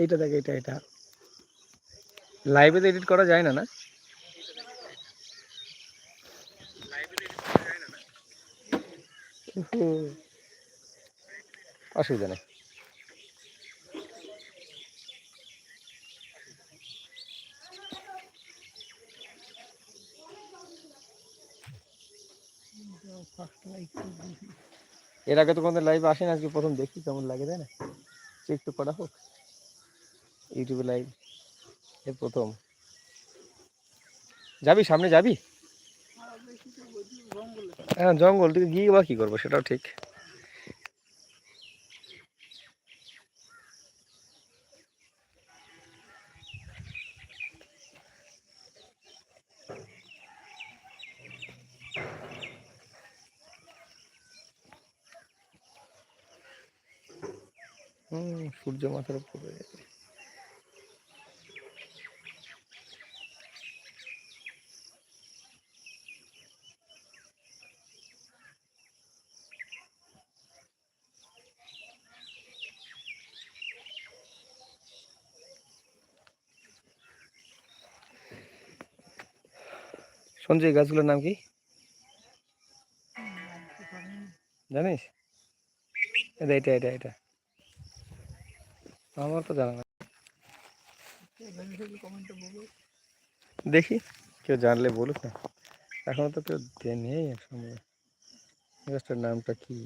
এইটা দেখ এটা এটা লাইভে তো এডিট করা যায় না না? অসুবিধা নেই। এর আগে তো কোনো লাইভ আসেনি, আজকে প্রথম দেখি, কেমন লাগে, তাই না? চেক তো করা হোক। ইউটিউবে লাইভ এর প্রথম। যাবি সামনে, যাবি? হ্যাঁ জঙ্গল, তুই গিয়ে বা কি করব, সেটাও ঠিক। হুম, সূর্য মাথার উপরে। সঞ্জয় গাছগুলোর নাম কি? জানিস? এটা এটা এটা এটা। আমার তো জানা দেখি, কেউ জানলে বলুক না। এখনও তো কেউ নেই একসঙ্গে। গাছটার নামটা কি?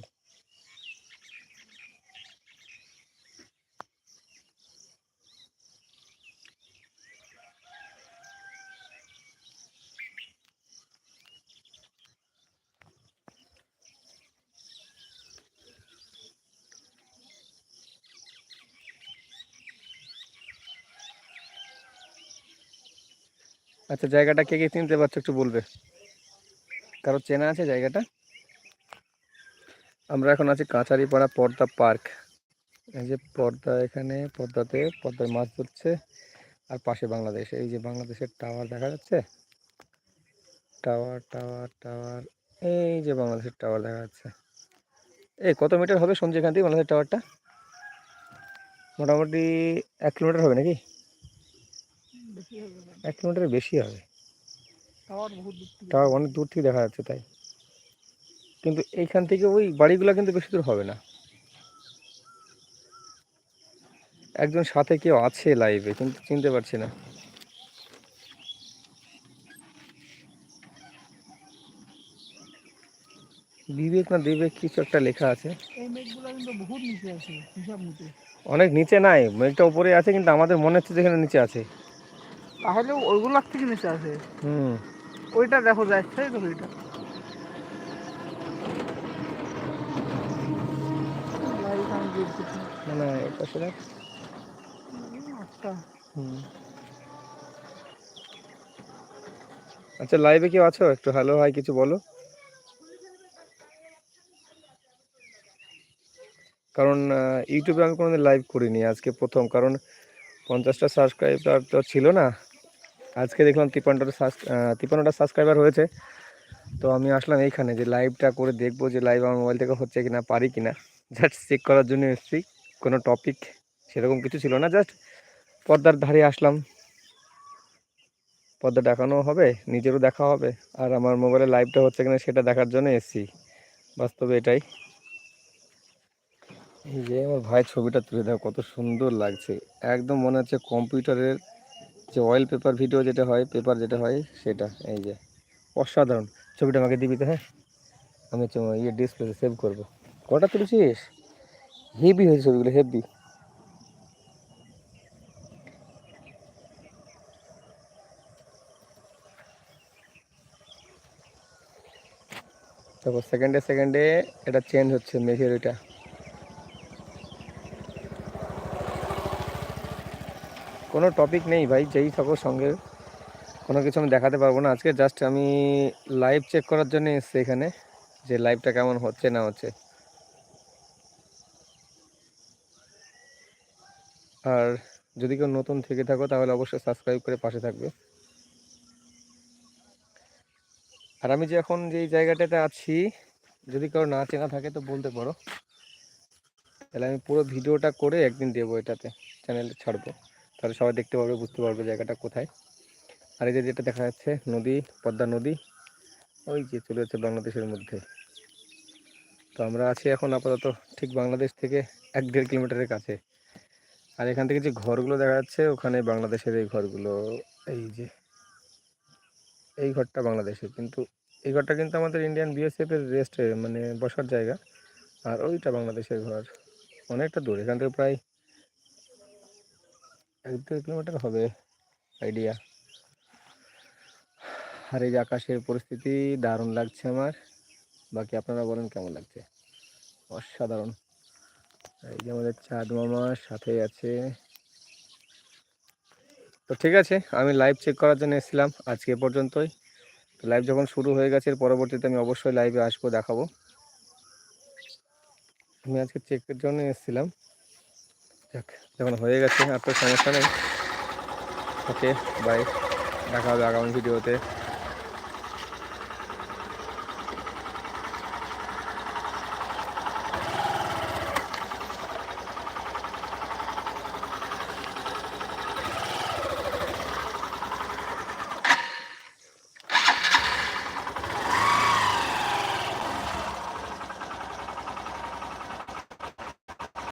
আচ্ছা জায়গাটা কে কে চিনতে পারছ একটু বলবে? কারও চেনা আছে জায়গাটা? আমরা এখন আছি কাঁচারিপাড়া পর্দা পার্ক। এই যে পর্দা এখানে, পর্দাতে পদ্মায় মাছ ধরছে। আর পাশে বাংলাদেশ। এই যে বাংলাদেশের টাওয়ার দেখা যাচ্ছে? Tower tower tower. এই যে বাংলাদেশের টাওয়ার দেখা যাচ্ছে। এই কত মিটার হবে সঞ্জয় এখান থেকে বাংলাদেশের টাওয়ারটা? মোটামুটি এক কিলোমিটার হবে নাকি? এক কিলোমিটারের বেশি হবে। টাওয়ার অনেক দূর থেকে দেখা যাচ্ছে তাই। কিন্তু এইখান থেকে ওই বাড়িগুলো কিন্তু বেশি দূর হবে না। একজন সাথে কেউ আছে লাইভে কিন্তু চিনতে পারছি না। বিবেক না বিবেক কিছু একটা লেখা আছে। অনেক নিচে নাই মেঘটা উপরে আছে কিন্তু আমাদের মনে হচ্ছে যেখানে নিচে আছে। তাহলে ওইগুলোর থেকে নিচে আছে। হুম। ওইটা দেখো যাচ্ছে তো ওইটা। উম, আটটা হুম। আচ্ছা লাইভে কেউ আছো? একটু হ্যালো হাই কিছু বলো। কারণ ইউটিউবে আমি কোনোদিন লাইভ করিনি আজকে প্রথম। কারণ পঞ্চাশটা সাবস্ক্রাইবার তো ছিল না। আজকে দেখলাম তিপ্পান্নটা তিপ্পান্নটা সাবস্ক্রাইবার হয়েছে। তো আমি আসলাম এইখানে যে লাইভটা করে দেখব যে লাইভ আমার মোবাইল থেকে হচ্ছে কিনা, পারি কিনা। জাস্ট চেক করার জন্য এসেছি। কোনো টপিক সেরকম কিছু ছিল না জাস্ট পর্দার ধারে আসলাম। পর্দা দেখানো হবে, নিজেরও দেখা হবে। আর আমার মোবাইলে লাইভটা হচ্ছে কিনা সেটা দেখার জন্য এসেছি। বাস্তবে এটাই। এই যে আমার ভাইয়ের ছবিটা তুলে দাও, কত সুন্দর লাগছে। একদম মনে হচ্ছে কম্পিউটারের যে অয়েল পেপার ভিডিও যেটা হয় পেপার যেটা হয়, সেটা, এই যে, অসাধারণ। ছবিটা আমাকে দিবি তো হ্যাঁ? আমি ইয়ে ডিসপ্লেতে সেভ করব। কটা তুলেছিস? হেভি হয়েছে ছবিগুলো হেভি তারপর সেকেন্ডে সেকেন্ডে এটা চেঞ্জ হচ্ছে মেঘের ওইটা। কোনো টপিক নেই ভাই, যেই থাকো সঙ্গে। কোনো কিছু আমি দেখাতে পারব না। আজকে জাস্ট আমি লাইভ চেক করার জন্য এসেছি এখানে, যে লাইভটা কেমন হচ্ছে না হচ্ছে। আর যদি কেউ নতুন থেকে থাকো, তাহলে অবশ্যই সাবস্ক্রাইব করে পাশে থাকবে। আর আমি যে এখন যে জায়গাটাতে আছি, যদি কারও না চেনা থাকে তো বলতে পারো। তাহলে আমি পুরো ভিডিওটা করে একদিন দেবো এটাতে চ্যানেলে ছাড়বো। তাহলে সবাই দেখতে পারবে, বুঝতে পারবে জায়গাটা কোথায়। আর এই যে যেটা দেখা যাচ্ছে, নদী, পদ্মা নদী, ওই যে চলে যাচ্ছে বাংলাদেশের মধ্যে। তো আমরা আছি এখন আপাতত ঠিক বাংলাদেশ থেকে এক দেড় কিলোমিটারের কাছে। আর এখান থেকে যে ঘরগুলো দেখা যাচ্ছে, ওখানে বাংলাদেশের এই ঘরগুলো, এই যে, এই ঘরটা বাংলাদেশের। কিন্তু এই ঘরটা কিন্তু আমাদের ইন্ডিয়ান বিএসএফ এর রেস্টে মানে বসার জায়গা। আর ওইটা বাংলাদেশের ঘর, অনেকটা দূর। এখান থেকে প্রায় এক দেড় কিলোমিটার হবে আইডিয়া আর এই যে আকাশের পরিস্থিতি দারুণ লাগছে আমার। বাকি আপনারা বলেন কেমন লাগছে? অসাধারণ। এই যে আমাদের চাঁদ মামার সাথে আছে। তো ঠিক আছে, আমি লাইভ চেক করার জন্য এসেছিলাম। আজকে পর্যন্তই। তো লাইভ যখন শুরু হয়ে গেছে, এর পরবর্তীতে আমি অবশ্যই লাইভে আসব, দেখাবো। আমি আজকে চেকের জন্য এসেছিলাম। যাক যখন হয়ে গেছে আর তো সমস্যা নেই। ওকে বাই দেখা হবে আগামী ভিডিওতে